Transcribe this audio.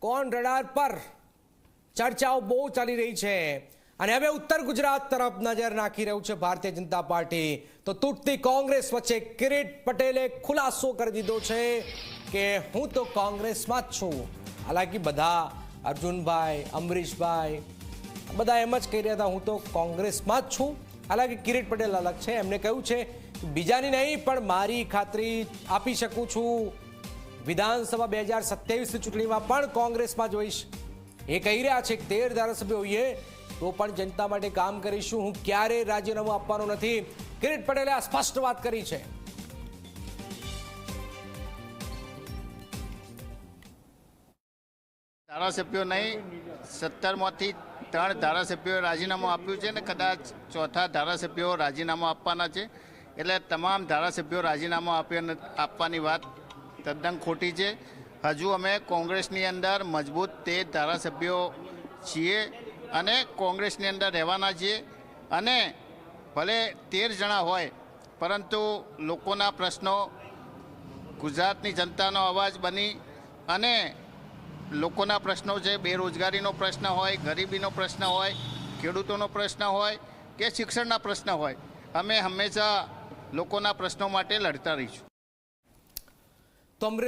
કોણ રડાર પર? ચર્ચાઓ બહુ ચાલી રહી છે. અને હવે ઉત્તર ગુજરાત તરફ નજર નાખી રહ્યું છે ભારતીય જનતા પાર્ટી. તો તૂટતી કોંગ્રેસ વચ્ચે કિરીટ પટેલે ખુલાસો કરી દીધો છે કે હું તો કોંગ્રેસમાં જ છું. હાલાકી બધા, અર્જુનભાઈ, અમરીશભાઈ, બધા એમ જ કહી રહ્યા હતા, હું તો કોંગ્રેસમાં જ છું. હાલાકી કિરીટ પટેલ અલગ છે. એમને કહ્યું છે, બીજાની નહીં, પણ મારી ખાતરી આપી શકું છું. વિધાનસભા બે હજાર સત્યાવીસની ચૂંટણીમાં પણ કોંગ્રેસમાં જોઈશ. એ કહી રહ્યા છે કે તેર ધારાસભ્યો હોઈએ તો પણ જનતા માટે કામ કરીશું. હું ક્યારે રાજીનામું આપવાનો નથી. કિરીટ પટેલે આ સ્પષ્ટ વાત કરી છે. ધારાસભ્યો નહીં, સત્તરમાંથી ત્રણ ધારાસભ્યોએ રાજીનામું આપ્યું છે ને કદાચ ચોથા ધારાસભ્યો રાજીનામું આપવાના છે. એટલે તમામ ધારાસભ્યો રાજીનામું આપવાની વાત તદ્દન ખોટી છે. હજુ અમે કોંગ્રેસની અંદર મજબૂત તે ધારાસભ્યો છીએ અને કોંગ્રેસની અંદર રહેવાના છીએ. અને ભલે તેર જણા હોય, પરંતુ લોકોના પ્રશ્નો ગુજરાતની જનતાનો અવાજ બની અને લોકોના પ્રશ્નો છે, બેરોજગારીનો પ્રશ્ન હોય, ગરીબીનો પ્રશ્ન હોય, ખેડૂતોનો પ્રશ્ન હોય કે શિક્ષણના પ્રશ્ન હોય, અમે હંમેશા લોકોના પ્રશ્નો માટે લડતા રહીશું. તો અમરેલી